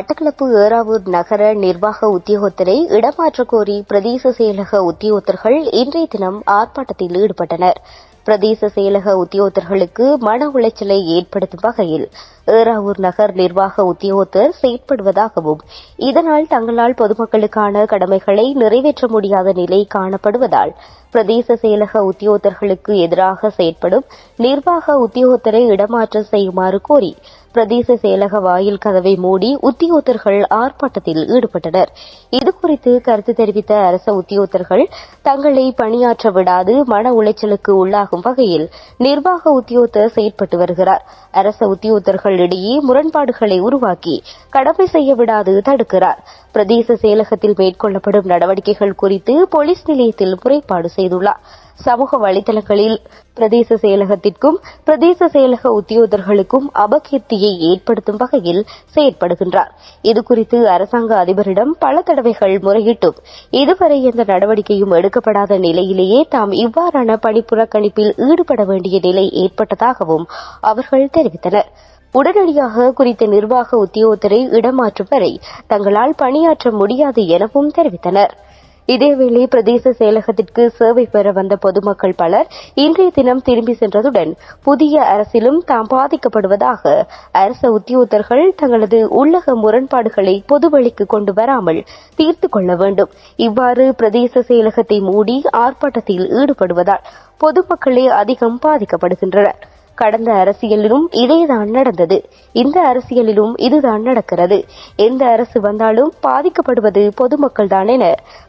மட்டக்களப்பு ஏறாவூர் நகர நிர்வாக உத்தியோகத்தரை இடமாற்ற கோரி பிரதேச செயலக உத்தியோகத்தர்கள் இன்றைய தினம் ஆர்ப்பாட்டத்தில் ஈடுபட்டனர். பிரதேச செயலக உத்தியோகத்தர்களுக்கு மன உளைச்சலை ஏற்படுத்தும் வகையில் ஏறாவூர் நகர் நிர்வாக உத்தியோகத்தர் செயற்படுவதாகவும் இதனால் தங்களால் பொதுமக்களுக்கான கடமைகளை நிறைவேற்ற முடியாத நிலை காணப்படுவதால் பிரதேச செயலக உத்தியோகத்தர்களுக்கு எதிராக செயற்படும் நிர்வாக உத்தியோகத்தரை இடமாற்றம் செய்யுமாறு கோரி பிரதேச செயலக வாயில் கதவை மூடி உத்தியோகத்தர்கள் ஆர்ப்பாட்டத்தில் ஈடுபட்டனர். இதுகுறித்து கருத்து தெரிவித்த அரச உத்தியோகத்தர்கள் தங்களை பணியாற்ற விடாது மன உளைச்சலுக்கு உள்ளாகும் வகையில் நிர்வாக உத்தியோகத்தர் செயற்பட்டு வருகிறார். அரச உத்தியோகத்தர்கள் இடையே முரண்பாடுகளை உருவாக்கி கடமை செய்ய விடாது தடுக்கிறார். பிரதேச செயலகத்தில் மேற்கொள்ளப்படும் நடவடிக்கைகள் குறித்து போலீஸ் நிலையத்தில் முறைப்பாடு செய்துள்ளார். சமூக வலைதளங்களில் பிரதேச செயலகத்திற்கும் பிரதேச செயலக உத்தியோகர்களுக்கும் அபகீர்த்தியை ஏற்படுத்தும் வகையில் செயற்படுகின்றார். இதுகுறித்து அரசாங்க அதிபரிடம் பல தடவைகள் முறையிட்டும் இதுவரை எந்த நடவடிக்கையும் எடுக்கப்படாத நிலையிலேயே தாம் இவ்வாறான பணிப்புறக்கணிப்பில் ஈடுபட வேண்டிய நிலை ஏற்பட்டதாகவும் அவர்கள் தெரிவித்தனர். உடனடியாக குறித்த நிர்வாக உத்தியோகத்தரை இடமாற்றும் வரை தங்களால் பணியாற்ற முடியாது எனவும் தெரிவித்தனர். இதேவேளை பிரதேச செயலகத்திற்கு சேவை பெற வந்த பொதுமக்கள் பலர் இன்றைய தினம் திரும்பி சென்றதுடன் புதிய அரசிலும் தாம் பாதிக்கப்படுவதாக அரச உத்தியோகத்தர்கள் தங்களது உள்ளக முரண்பாடுகளை பொதுவெளிக்கு கொண்டு வராமல் தீர்த்து கொள்ள வேண்டும். இவ்வாறு பிரதேச செயலகத்தை மூடி ஆர்ப்பாட்டத்தில் ஈடுபடுவதால் பொதுமக்களே அதிகம் பாதிக்கப்படுகின்றனர். கடந்த அரசியலிலும் இதேதான் நடந்தது. இந்த அரசியலிலும் இதுதான் நடக்கிறது. எந்த அரசு வந்தாலும் பாதிக்கப்படுவது பொதுமக்கள் தான் என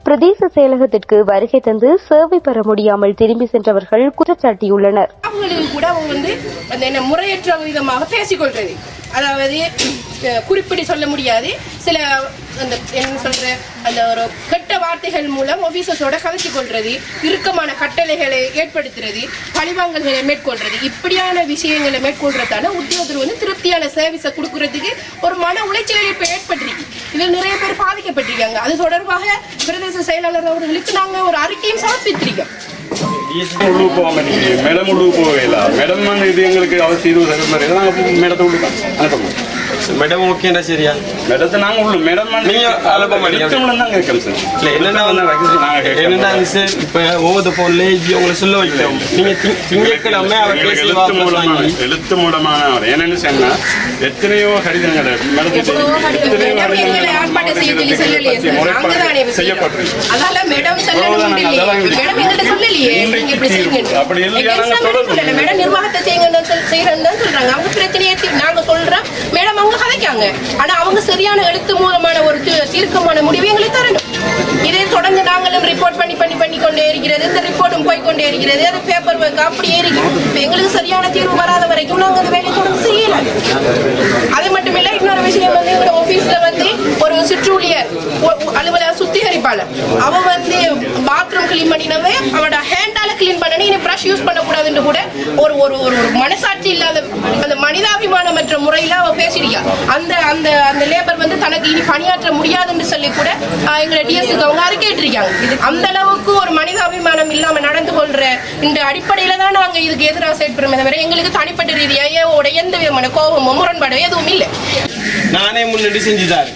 பிரதேச செயலகத்திற்கு வருகை தந்து சேவை பெற முடியாமல் திரும்பி சென்றவர்கள் குற்றச்சாட்டியுள்ளனர். அவங்களில் கூட அவங்க வந்து அந்த என்ன முறையற்ற விதமாக பேசிக்கொள்றது. அதாவது குறிப்பிட்டு சொல்ல முடியாது. சில அந்த என்ன சொல்ற அந்த ஒரு கெட்ட வார்த்தைகள் மூலம் ஆபீசர்ஸோட கலத்தி கொள்றது இறுக்கமான கட்டளைகளை ஏற்படுத்துறது பழிவாங்கல்களை மேற்கொள்றது இப்படியான விஷயங்களை மேற்கொள்றதால உத்தியோகத்தர் வந்து திருப்தியான சர்வீஸை கொடுக்கறதுக்கு ஒரு மன உளைச்சல் இப்ப ஏற்பட்டிருக்கு. இதில் நிறைய பேர் பாதிக்கப்பட்டிருக்காங்க. அது தொடர்பாக பிரதேச செயலாளர் அவர்களுக்கு நாங்க ஒரு அறிக்கையும் சமர்ப்பித்திருக்கோம். உள்ளு போக மாட்டேங்குது மேடம் உள்ளு போகவே இல்லை மேடம் வந்து இது எங்களுக்கு அவசியம் இருபது நாங்கள் மேடத்தை உள்ளு அனுப்பணும் மேடம் ஓகேண்டா சரியா? மேடத்தை நாங்கள் உள்ளு மேடம் நீங்க அனுப்ப மாட்டீங்க. தான் சார். இல்ல என்னன்னா வந்து நாங்கள் என்னன்னா கேட்கலாம் சார் இப்ப ஓவர் போன்ல உங்களை சொல்ல வைக்கிறோம். நீங்க தி- திங்கட்கிழமை அவர் எங்களுக்கு பேசி எழுத்து வாங்கி எழுத்து மூலமான அவர் என்னன்னு சொன்னா எத்தனையோ கடிதங்கள். நாங்க செய்யப்பட்டிருக்கு. நாங்க நீங்க அப்படி இல்லையா? நாங்க தொடர்பு. மேடம் நிர்வாகத்தை செய்யுங்கன்னு செய்யறேன்னு சொல்றாங்க. அவங்க பிரச்சனையை தீ- நாங்க சொல்றோம். மேடம் அவங்க கதைக்காங்க. ஆனா அவங்க சரியான எழுத்து மூலமான ஒரு தீ- தீர்க்கமான முடிவை எங்களுக்கு தரணும். இதே தொடர்ந்து நாங்களும் ரிப்போர்ட் பண்ணி பண்ணி பண்ணி கொண்டே இருக்கிறது இந்த ரிப்போர்ட்டும் போய் கொண்டே இருக்கிறது. அது பேப்பர் ஒர்க் அப்படியே இருக்கு எங்களுக்கு சரியான தீர்வு வராத வரைக்கும் நாங்கள் அந்த வேலையை தொடர்ந்து செய்யலாம் அது மட்டும் இல்லை இன்னொரு விஷயம் வந்து இவரோட ஆபீஸ்ல வந்து ஒரு சுற்றுலியர் அலுவலக சுத்திகரிப்பாளர். அவ வந்து பாத்ரூம் கிளீன் பண்ணினவே அவட ஹேண்டால கிளீன் பண்ணனே இனி ப்ரஷ் யூஸ் பண்ணக்கூடாதுன்னு கூட ஒரு ஒரு ஒரு மனசாட்சி இல்லாத அந்த மனிதாபிமானமற்ற முறையில அவ பேசிருக்கா அந்த அந்த அந்த லேபர் வந்து தனக்கு இனி பணியாற்ற முடியாதுன்னு சொல்லி கூட எங்களை டிஎஸ்க்கு அவங்க கேட்டிருக்காங்க. இது அந்த அளவுக்கு ஒரு மனிதாபிமானம் இல்லாம நடந்து கொள்ற இந்த அடிப்படையில தான் நாங்க இதுக்கு எதிராக செயற்படுறோமே தவிர எங்களுக்கு தனிப்பட்ட ரீதியாக எந்த விதமான கோபமோ முரண்பாடோ எதுவும் இல்லை நானே முன்னாடி செஞ்சுதாரு.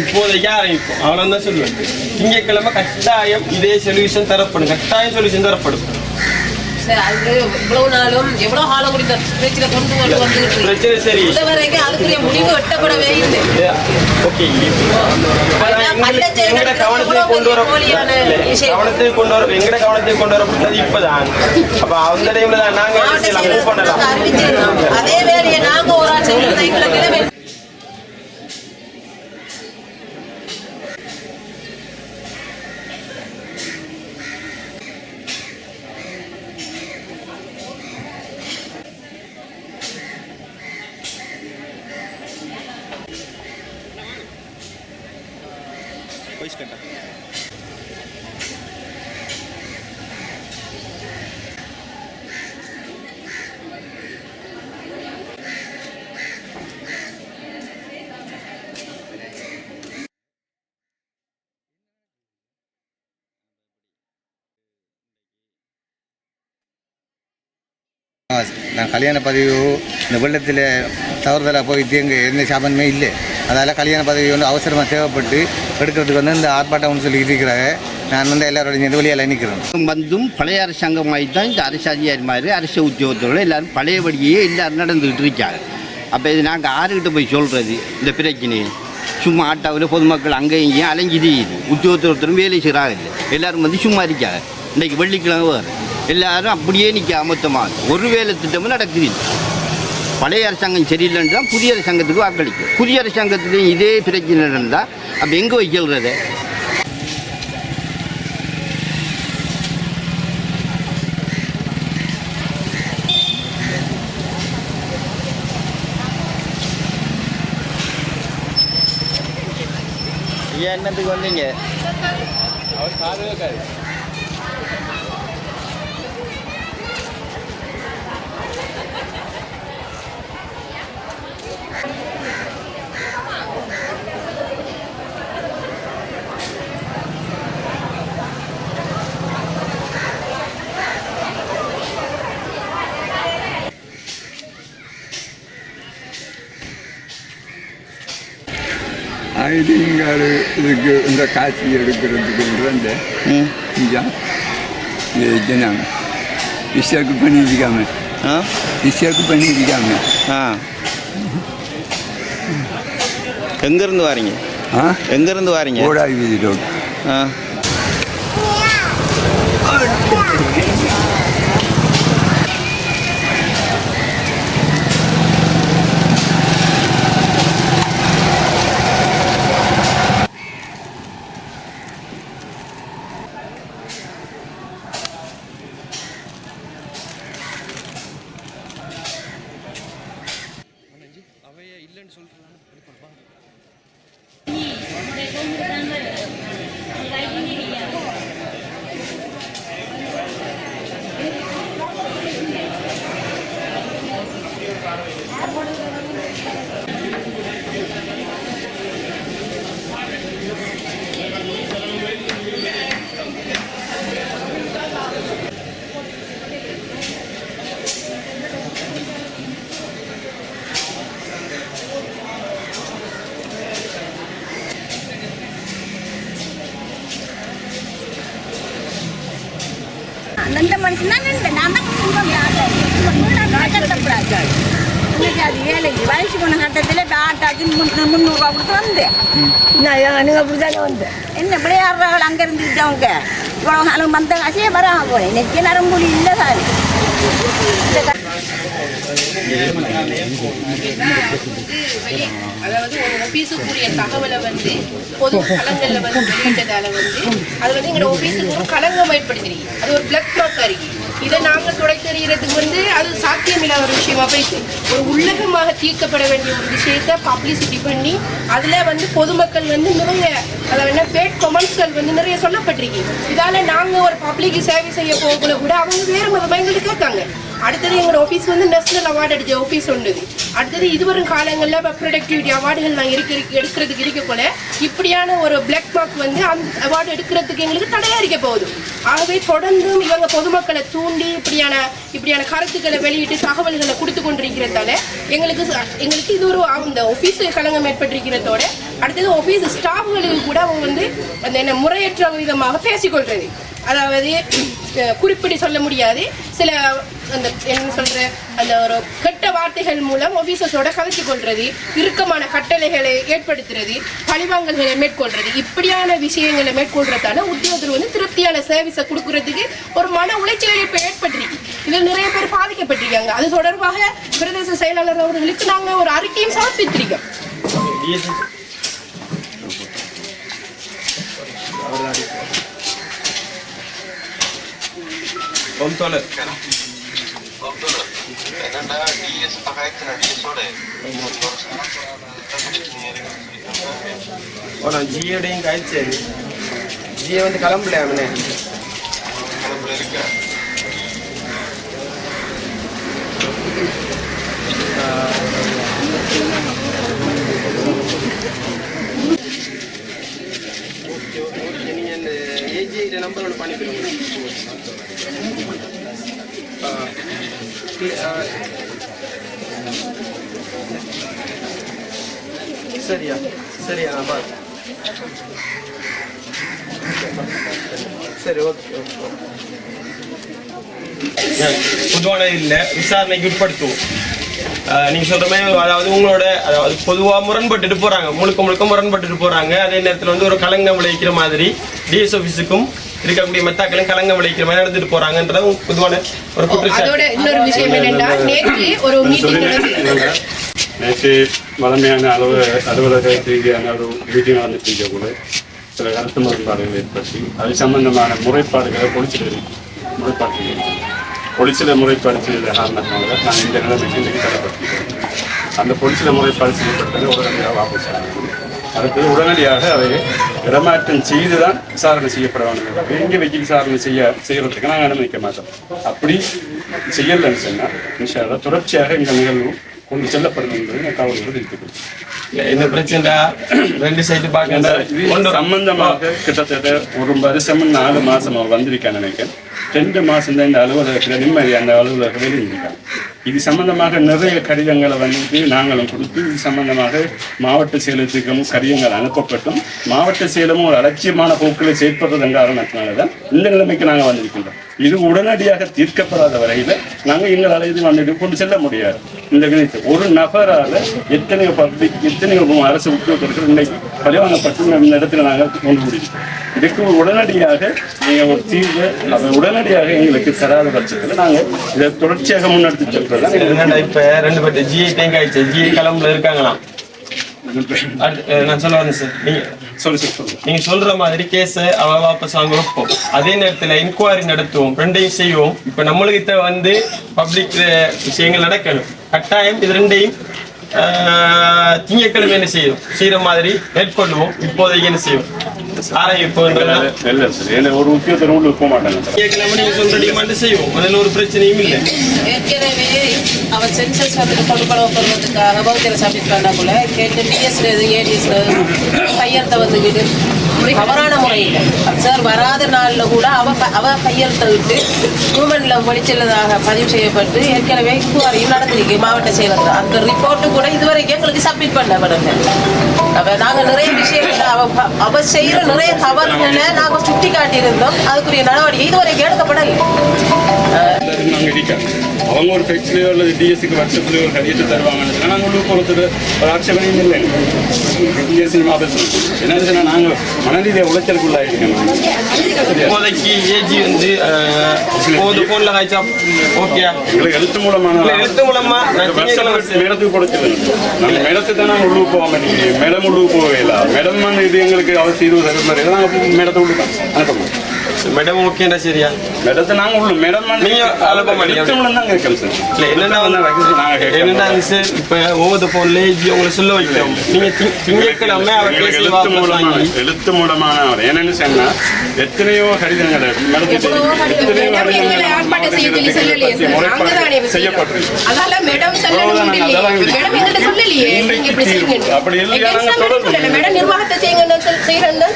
இப்போதைக்கு ஆரம்பிப்போம் அவ்வளோ தான் சொல்லுவேன். திங்கட்கிழமை கட்டாயம் இதே சொல்யூஷன் தரப்படும். கட்டாயம் சொல்யூஷன் தரப்படும். பிரச்சனை சரி. ஓகே எங்கட கவனத்தை கொண்டு வர. கவனத்தை கொண்டு வர எங்கட கவனத்தை கொண்டு வரப்பட்டது இப்பதான். அப்ப அந்த டைம்ல தான் நாங்க பண்ணலாம். அதே வேலையை நாங்க ஒரு ஆள் நான் கல்யாண பதவி இந்த வெள்ளத்தில் தவறுதலாக போய் எங்கே எந்த சாபனமே இல்லை. அதால் கல்யாண பதவி வந்து அவசரமாக தேவைப்பட்டு எடுக்கிறதுக்கு வந்து இந்த ஆர்ப்பாட்டம்னு சொல்லி இருக்கிறாங்க. நான் வந்து எல்லாரோட இந்த வழியால் நிற்கிறேன் வந்தும் பழைய அரசாங்கமாகி தான் இந்த அரசு அதிகாரிமாரி அரசு உத்தியோகத்தோடு எல்லாரும் பழையபடியே எல்லாரும் நடந்துக்கிட்டு இருக்காங்க. அப்போ இது நாங்கள் ஆறுகிட்ட போய் சொல்கிறது இந்த பிரச்சனையை. சும்மா ஆட்டாவில் பொதுமக்கள் அங்கேயும் இங்கேயும் அலைஞ்சிது உத்தியோகத்தரும் வேலை செய்கிறாங்க. இல்லை எல்லோரும் வந்து சும்மா இருக்காங்க. இன்றைக்கி வெள்ளிக்கிழமை வேறு. எல்லாரும் அப்படியே நிற்க மொத்தமாக ஒரு வேலை திட்டமும் நடக்குது. பழைய அரசாங்கம் சரியில்லைன்னு தான் புதிய அரசாங்கத்துக்கு வாக்களிக்கும். புதிய அரசாங்கத்துலேயும் இதே பிரச்சனை நடந்தால் அப்போ எங்கே வைக்கிறது என்னத்துக்கு வந்தீங்க? ஐடிங்காரு இதுக்கு இந்த காட்சி எடுக்கிறதுக்கு வந்து இங்கே. ஜனாங்க இஷாக்கு பண்ணியிருக்காம ஆ? இஷாக்கு பண்ணியிருக்காம ஆ. எங்கேருந்து வாரீங்க? ஆ? எங்கேருந்து வாரீங்க? ஓடாய் வீதி ரோடு. ஆ அந்த மனுஷன் தான் நின்று நான் தான் குடும்பம் கட்டப்படாது இன்னைக்கு அது ஏழைக்கு வயசு போன கட்டத்தில் இப்போ ஆட்டாக்கு முந்நூறுரூவா கொடுத்து வந்தேன் நான் எனக்கு அப்படி தானே வந்தேன் என்ன விளையாடுறவள் அங்கே இருந்துக்கிட்டு அவங்க இவ்வளோ நாளும் வந்த காசே வராம போனேன் இன்னைக்கு நரம்புலி இல்லை சார் அதாவது ஒரு ஆபீஸுக்குரிய தகவலை வந்து பொது களங்கள்ல வந்து வெளியிட்டதால வந்து அது வந்து எங்களோட ஆபீஸுக்கு ஒரு களங்கம் ஏற்படுத்திருக்கு அது ஒரு பிளக் மார்க் இருக்கு இதை நாங்கள் துடைத்தறிகிறதுக்கு வந்து அது சாத்தியமில்லாத ஒரு விஷயமா. போயிட்டு ஒரு உள்ளகமாக தீர்க்கப்பட வேண்டிய ஒரு விஷயத்த பப்ளிசிட்டி பண்ணி அதில் வந்து பொதுமக்கள் வந்து நிறைய அதை என்ன பேட் கொமெண்ட்ஸ்கள் வந்து நிறைய சொல்லப்பட்டிருக்கு. இதால நாங்கள் ஒரு பப்ளிக் சேவை செய்ய போகல கூட அவங்க வேறு மதமாக எங்களுக்கு கேட்காங்க. அடுத்தது எங்களோட ஆஃபீஸ் வந்து நேஷனல் அவார்டு அடிச்ச ஆஃபீஸ் ஒன்றுது அடுத்தது இதுவரும் காலங்களில் இப்போ ப்ரொடக்டிவிட்டி அவார்டுகள் நாங்கள் இருக்க எடுக்கிறதுக்கு இருக்க போல. இப்படியான ஒரு பிளாக் மார்க் வந்து அந்த அவார்டு எடுக்கிறதுக்கு எங்களுக்கு தடையாக இருக்க போகுது. ஆகவே தொடர்ந்தும் இவங்க பொதுமக்களை தூண்டி இப்படியான இப்படியான கருத்துக்களை வெளியிட்டு தகவல்களை கொடுத்து கொண்டிருக்கிறதால எங்களுக்கு எங்களுக்கு இது ஒரு அந்த ஆஃபீஸ் களங்கம் ஏற்பட்டிருக்கிறதோட அடுத்தது ஆஃபீஸ் ஸ்டாஃப்களுக்கு கூட அவங்க வந்து அந்த என்ன முறையற்ற விதமாக பேசிக்கொள்றது. அதாவது குறிப்பிட்டு சொல்ல முடியாது. சில அந்த என்ன சொல்ற அந்த ஒரு கெட்ட வார்த்தைகள் மூலம் ஆபீசர்ஸோட கலத்தி கொள்றது இறுக்கமான கட்டளைகளை ஏற்படுத்துறது பழிவாங்கல்களை மேற்கொள்றது இப்படியான விஷயங்களை மேற்கொள்றதால உத்தியோகத்தில் வந்து திருப்தியான சர்வீஸை கொடுக்கறதுக்கு ஒரு மன உளைச்சல் இப்போ ஏற்பட்டிருக்கு இதில் நிறைய பேர் பாதிக்கப்பட்டிருக்காங்க. அது தொடர்பாக பிரதேச செயலாளர் அவர்களுக்கு நாங்கள் ஒரு அறிக்கையும் சமர்ப்பித்திருக்கோம். கொந்தோல ஓ நான் ஜியோடையும் கழிச்சு ஜியோ வந்து கிளம்பல அவனே நீங்கள் இந்த ஏஜிஐ நம்பர் ஒன்று பண்ணிக்கிறோம் சரியா சரியா நான் சரி ஓகே ஓகே பொதுவான இல்லை. விசாரணைக்கு உட்படுத்துவோம். நீங்க சொல்ற மாதிரி அதாவது உங்களோட அதாவது பொதுவா முரண்பட்டுட்டு போறாங்க. முழுக்க முழுக்க முரண்பட்டுட்டு போறாங்க. அதே நேரத்தில் வந்து ஒரு கலங்கம் விளைவிக்கிற மாதிரி டிஎஸ் ஆஃபீஸுக்கும் இருக்கக்கூடிய மெத்தாக்களும் களங்கம் விளைவிக்கிற மாதிரி நடந்துட்டு போறாங்கன்றது பொதுவான ஒரு குற்றச்சாட்டு. இன்னொரு விஷயம் என்னன்னா நேற்று ஒரு நேற்று வளமையான அலுவலக அலுவலக ரீதியான ஒரு மீட்டிங் நடந்துட்டு கூட சில கருத்து முரண்பாடுகள் ஏற்பட்டு அது சம்பந்தமான முறைப்பாடுகளை பொலிச்சில் முறைப்பாடு பொலிச்சில் முறைப்பாடு செய்த காரணத்தினால நான் இந்த நிலைமைக்கு இன்றைக்கு அந்த பொலிச்சில் முறைப்பாடு செய்யப்பட்டது உடனடியாக வாபஸ் ஆனது. அடுத்து உடனடியாக அதை இடமாற்றம் செய்து தான் விசாரணை செய்யப்பட வேண்டும். எங்கே வச்சு விசாரணை செய்ய செய்யறதுக்கு நாங்கள் அனுமதிக்க மாட்டோம். அப்படி செய்யலைன்னு சொன்னால் நிஷால தொடர்ச்சியாக இந்த நிகழ்வு கொண்டு செல்லப்படும் என்பதை காவல்துறை தெரிவித்துக்கிறேன் என்ன பிரச்சனை ரெண்டு சைடு பார்க்க சம்பந்தமாக கிட்டத்தட்ட ஒரு வருஷம் நாலு மாசம் அவர் வந்திருக்கான்னு நினைக்கிறேன். ரெண்டு மாசம் தான் இந்த அலுவலகத்தில் நிம்மதி அந்த அலுவலகத்தில் இருந்திருக்காங்க. இது சம்பந்தமாக நிறைய கடிதங்களை வந்து நாங்களும் கொடுத்து இது சம்பந்தமாக மாவட்ட செயலத்துக்கும் கடிதங்கள் அனுப்பப்பட்டும். மாவட்ட செயலமும் ஒரு அலட்சியமான போக்கில் செயற்படுறதன் காரணத்தினால தான் இந்த நிலைமைக்கு நாங்கள் வந்திருக்கின்றோம். இது உடனடியாக தீர்க்கப்படாத வரையில் நாங்கள் எங்களால் இது வந்துட்டு கொண்டு செல்ல முடியாது. இந்த விதத்தை ஒரு நபரால் எத்தனையோ பப்ளிக் எத்தனையோ அரசு உத்தியோகர்கள் இன்னைக்கு பழிவாங்கப்பட்டு இந்த இடத்துல நாங்கள் கொண்டு முடியும் இதுக்கு உடனடியாக நீங்கள் ஒரு தீர்வு அதை உடனடியாக எங்களுக்கு தராத பட்சத்தில் நாங்கள் இதை தொடர்ச்சியாக முன்னெடுத்து செல்றதா என்னடா இப்ப ரெண்டு பேர்ட்ட ஜிஐ டேங்க் ஆயிடுச்சு கிளம்புல இருக்காங்களாம். அஹ், நான் சொல்ல வந்தேன் சார் நீங்க சொல்லி சார் நீங்க சொல்ற மாதிரி கேஸ அவ வாபஸ் வாங்க வைப்போம். அதே நேரத்துல இன்கொயரி நடத்துவோம் ரெண்டையும் செய்வோம். இப்ப நம்மளுக்கு வந்து பப்ளிக் விஷயங்கள் நடக்கணும். கட்டாயம் இது ரெண்டையும் ஆஹ், திங்கட்கிழமை என்ன செய்யும்? செய்யற மாதிரி மேற்கொள்வோம் இப்போதைக்கு என்ன செய்யும்? ஆராய்ப்போன்றதுனால இல்லை சார் ஏன்னா ஒரு உத்தியோகத்தர் உள்ள போக மாட்டாங்க. சார் திங்கட்கிழமை நீங்க சொல்ற டிமாண்ட் செய்வோம். அதுல ஒரு பிரச்சனையும் இல்லை. ஏற்கனவே அவன் சென்சஸ் வந்து கொடுப்பட போடுறதுக்காக பௌத்திர சப்மிட் பண்ணக்குள்ள கேட்டு டிஎஸ்ல ஏடிஎஸ்ல கையெழுத்த வந்துக்கிட்டு தவறான முறையில் சார் வராத நாளில் கூட அவ அவ கையெழுத்த விட்டு ஹியூமன்ல படிச்சுள்ளதாக பதிவு செய்யப்பட்டு ஏற்கனவே இதுவரையும் நடந்திருக்கு மாவட்ட செயலர். அந்த ரிப்போர்ட்டு கூட இதுவரைக்கும் எங்களுக்கு சப்மிட் பண்ணப்படுங்க அப்ப நாங்கள் நிறைய விஷயங்கள் அவ அவ செய்யற நிறைய தவறுகளை நாங்கள் சுட்டி காட்டியிருந்தோம் அதுக்குரிய நடவடிக்கை இதுவரைக்கும் எடுக்கப்படலை. அவங்க ஒரு ஃபெக்ஸ்லேயோ அல்லது டிஎஸ்சிக்கு வருஷத்துலையோ ஒரு கடிதத்தை தருவாங்கன்னு சொன்னா நாங்கள் உள்ளூர் ஒருத்தர் ஒரு ஆட்சேபனையும் இல்லை. டிஎஸ்சி ஆஃபீஸ் என்ன சொன்னால் நாங்கள் மனரீதியாக உளைச்சலுக்குள்ளாயிருக்கோம். சரியா? இப்போதைக்கு ஏஜி வந்து போது போன்ல காய்ச்சா ஓகேயா எங்களுக்கு எழுத்து மூலமான எழுத்து மூலமா மேடத்துக்கு கொடுத்தது நாங்கள் மேடத்துக்கு தான் நாங்கள் உள்ளூர் போக மாட்டேங்க மேடம் உள்ளூர் போகவே இல்லை. மேடம் வந்து இது எங்களுக்கு அவர் செய்து தருமாறு நாங்கள் மேடத்தை உள்ளுக்கோம் அனுப்ப மேடம் ஓகேண்டா சரியா? மேடத்தை நாங்கள் உள்ள மேடம் நீங்க. எழுத்து மூலம் தான் சார் இல்ல என்னன்னா வந்து நாங்கள் என்னன்னா கேட்கலாம் சார் இப்ப ஏஜி உங்களை சொல்ல வைக்கிறோம். நீங்க தி- திங்கட்கிழமை அவர் எழுத்து வாங்கி எழுத்து மூலமான அவர். என்னன்னு சொன்னா எத்தனையோ கடிதங்கள் நாங்க தானே செய்யப்பட்டிருக்கு. மேடம் நீங்க அப்படி இல்லையா, நாங்க தொடர்பு. நிர்வாகத்தை செய்யுங்கன்னு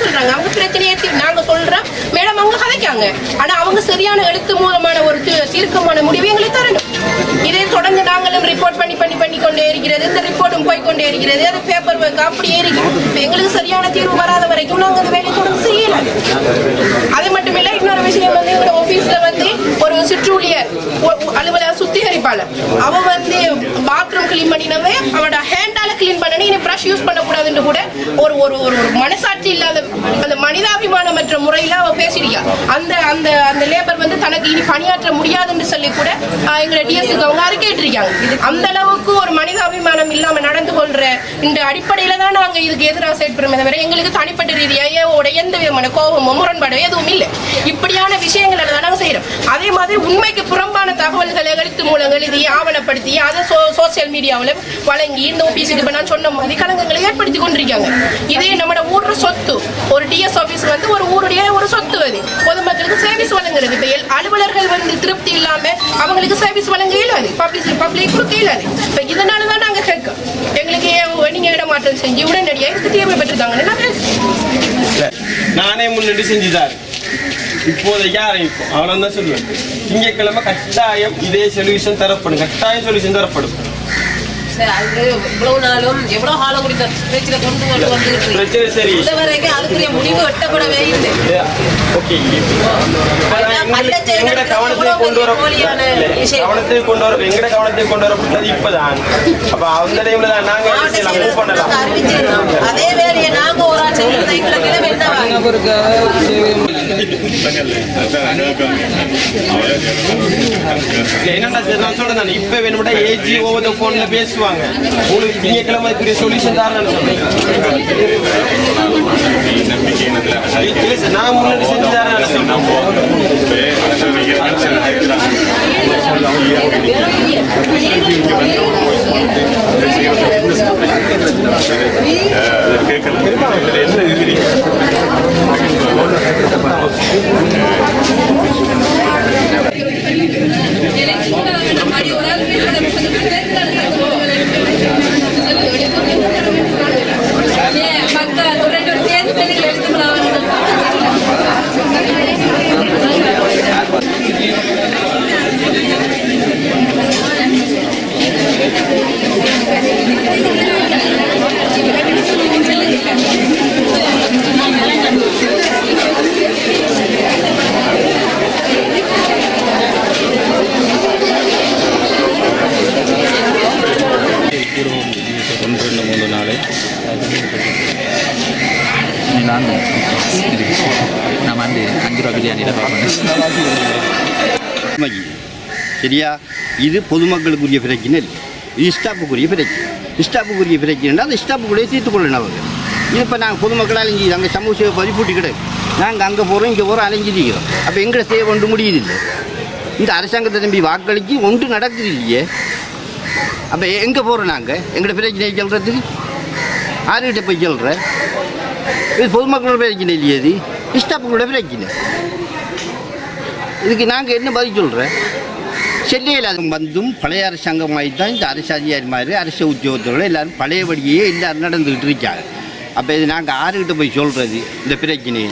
சொல்றாங்க. அவங்க பிரச்சனையை தீ- நாங்க சொல்றோம். மேடம் அவங்க கதைக்காங்க. ஆனா அவங்க சரியான எழுத்து மூலமான ஒரு தீ- தீர்க்கமான முடிவு எங்களுக்கு தரணும். இதே தொடர்ந்து நாங்களும் ரிப்போர்ட் பண்ணி பண்ணி பண்ணி கொண்டே இருக்கிறது இந்த ரிப்போர்ட்டும் போய் கொண்டே இருக்கிறது. அது பேப்பர் ஒர்க் அப்படி இருக்கு எங்களுக்கு சரியான தீர்வு வராத வரைக்கும் நாங்க அந்த வேலையை தொடர்ந்து செய்யல. அது மட்டும் இல்ல இன்னொரு விஷயம் வந்து எங்களோட ஆபீஸ்ல வந்து ஒரு சிற்றூழியர் அலுவலக சுத்திகரிப்பாளர். அவ வந்து பாத்ரூம் கிளீன் பண்ணினவே அவட ஹேண்டால கிளீன் பண்ணணும் இனி ப்ரஷ் யூஸ் பண்ணக்கூடாதுன்னு கூட ஒரு ஒரு ஒரு மனசாட்சி இல்லாத அந்த மனிதாபிமானமற்ற முறையில அவ பேசிருக்கா. அந்த அந்த அந்த லேபர் வந்து தனக்கு இனி பணியாற்ற முடியாதுன்னு சொல்லி கூட எங்களை டிஎஸ்க்கு அவங்க அறிக்கையிட்டிருக்காங்க அந்த அளவுக்கு ஒரு மனிதாபிமானம் இல்லாம நடந்து கொள்ற இந்த அடிப்படையில தான் நாங்க இதுக்கு எதிராக செயற்படுறோமே தவிர எங்களுக்கு தனிப்பட்ட ரீதியாக எந்த விதமான கோபமோ முரண்பாடோ எதுவும் இல்லை. இப்படியான விஷயங்களை தான் நாங்கள் செய்கிறோம் அதே மாதிரி உண்மைக்கு புறம்பான தகவல்களை எழுத்து மூலம் எழுதி ஆவணப்படுத்தி அதை சோ சோசியல் மீடியாவில் வழங்கி இந்த ஆபீஸுக்கு இப்ப நான் சொன்ன மாதிரி கலங்கங்களை ஏற்படுத்தி கொண்டிருக்காங்க. இதே நம்மளோட ஊர் சொத்து. ஒரு டிஎஸ் ஆஃபீஸ் வந்து ஒரு ஊருடைய ஒரு சொத்து அது. பொதுமக்களுக்கு சர்வீஸ் வழங்குறது. இப்போ எல்- அலுவலர்கள் வந்து திருப்தி இல்லாமல் அவங்களுக்கு சர்வீஸ் வழங்க இயலாது. பப்ளிக் பப்ளிக் கொடுக்க இயலாது. இப்போ இதனால தான் நாங்கள் இருக்கு. எங்களுக்கு ஏன் நீங்க இடமாற்றம் செஞ்சு உடனடியாக இதுக்கு தீர்வு பெற்றிருக்காங்கன்னு நானே முன்னாடி செஞ்சுதான் இப்போதைக்கு ஆரம்பிப்போம் அவ்வளோ தான் சொல்லுவேன். திங்கட்கிழமை கட்டாயம் இதே சொல்யூஷன் தரப்படும். கட்டாயம் சொல்யூஷன் தரப்படும். அது இவ்வளவு நாளும் எவ்வளவு காலம் குடித்த பிரச்சனை கொண்டு கொண்டு வந்துகிட்டு இருக்கு. பிரச்சனை சரி இந்த வரைக்கும் அதுக்குரிய முடிவு எட்டப்படவே இல்லை ஓகே எங்கட கொண்டு வர. கவனத்துக்கு கொண்டு வர எங்கட கவனத்துக்கு கொண்டு வரப்பட்டது இப்பதான் அப்ப அந்த டைம்ல தான் நாங்க செய்யலாம் மூவ் பண்ணலாம். அதே வேலையை நாங்க ஒரு ஆள் செய்யறதை எங்களுக்கு என்ன வேண்டாம் இல்ல, என்னன்னா நான் சொல்றேன் இப்ப வேணும்னா ஏஜி ஓவர் போன்ல பேசுவாங்க. உங்களுக்கு திங்கக்கிழமை பெரிய சொல்யூஷன் தாரேன்னு சொல்றேன். நான் முன்னாடி செஞ்சு தரேன் derecho Mario Oral, de la நான் அந்த நான் வந்து அஞ்சு ரூபா பிரியாணியில் பார்ப்பேன் சரியா? இது பொதுமக்களுக்குரிய பிரச்சனை இல்லை. இது ஸ்டாப்புக்குரிய பிரச்சனை. ஸ்டாப்புக்குரிய பிரச்சனைனா அந்த ஸ்டாப்புக்குள்ளேயே தீர்த்து கொள்ளணும் அவங்க. இது இப்போ நாங்கள் பொதுமக்கள் அலைஞ்சி அங்கே சமூக சேவை பதிப்பூட்டி கிடக்கு. நாங்கள் அங்கே போகிறோம் இங்கே போகிறோம் அலைஞ்சிருக்கிறோம். அப்போ எங்களை சேவை ஒன்று முடியுது இல்லை இந்த அரசாங்கத்தை நம்பி வாக்களிக்கு ஒன்று நடக்குது இல்லையே? அப்போ எங்கே போகிறோம் நாங்கள் எங்களை பிரச்சனையை சொல்கிறதுக்கு யாருக்கிட்ட போய் சொல்கிற இது பொதுமக்களோட பிரச்சனை இல்லையே இது? ஸ்டாப்புகளோட பிரச்சனை இதுக்கு நாங்கள் என்ன பதில் சொல்கிறேன் சென்னையில் அது வந்தும் பழைய அரசாங்கமாகி தான் இந்த அரசு அதிகாரி மாதிரி அரசு உத்தியோகத்தோடு எல்லாரும் பழையபடியே எல்லாரும் நடந்துக்கிட்டு இருக்காங்க. அப்போ இது நாங்கள் யாருக்கிட்ட போய் சொல்கிறது இந்த பிரச்சனையை.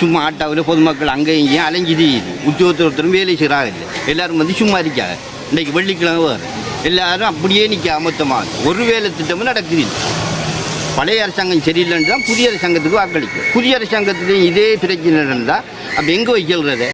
சும்மா ஆட்டாவில் பொதுமக்கள் அங்கேயும் இங்கேயும் அலைஞ்சு தெரியுது உத்தியோகத்தரும் வேலை செய்கிறாங்க இல்லை. எல்லோரும் வந்து சும்மா இருக்காங்க. இன்றைக்கு வெள்ளிக்கிழமை வேறு. எல்லாரும் அப்படியே நிற்க மொத்தமாக ஒரு வேலை திட்டமும் நடக்குது இல்லை. பழைய அரசாங்கம் சரியில்லைன்னு தான் புதிய அரசாங்கத்துக்கு வாக்களிக்கும். புதிய அரசாங்கத்துலேயும் இதே பிரச்சனை இருந்தால் அப்போ எங்கே வைக்கிறது